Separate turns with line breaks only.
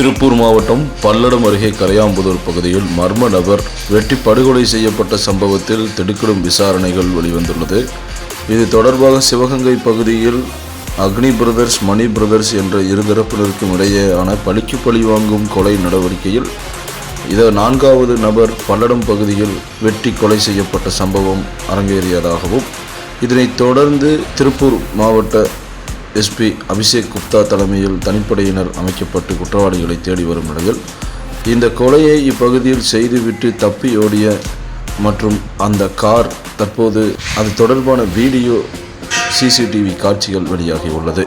திருப்பூர் மாவட்டம் பல்லடம் அருகே கரையாம்புதூர் பகுதியில் மர்ம நபர் வெட்டி படுகொலை செய்யப்பட்ட சம்பவத்தில் திடுக்கிடும் விசாரணைகள் வெளிவந்துள்ளது. இது தொடர்பாக சிவகங்கை பகுதியில் அக்னி பிரதர்ஸ் மணி பிரதர்ஸ் என்ற இருதரப்பினருக்கும் இடையேயான பழிக்கு பழி வாங்கும் கொலை நடவடிக்கையில் இத நான்காவது நபர் பல்லடம் பகுதியில் வெட்டி கொலை செய்யப்பட்ட சம்பவம் அரங்கேறியதாகவும் இதனைத் தொடர்ந்து திருப்பூர் மாவட்ட எஸ்பி அபிஷேக் குப்தா தலைமையில் தனிப்படையினர் அமைக்கப்பட்டு குற்றவாளிகளை தேடி வரும் நிலையில் இந்த கொலையை இப்பகுதியில் செய்துவிட்டு தப்பி ஓடிய மற்றும் அந்த கார் தற்போது அது தொடர்பான வீடியோ சிசிடிவி காட்சிகள் வெளியாகி உள்ளது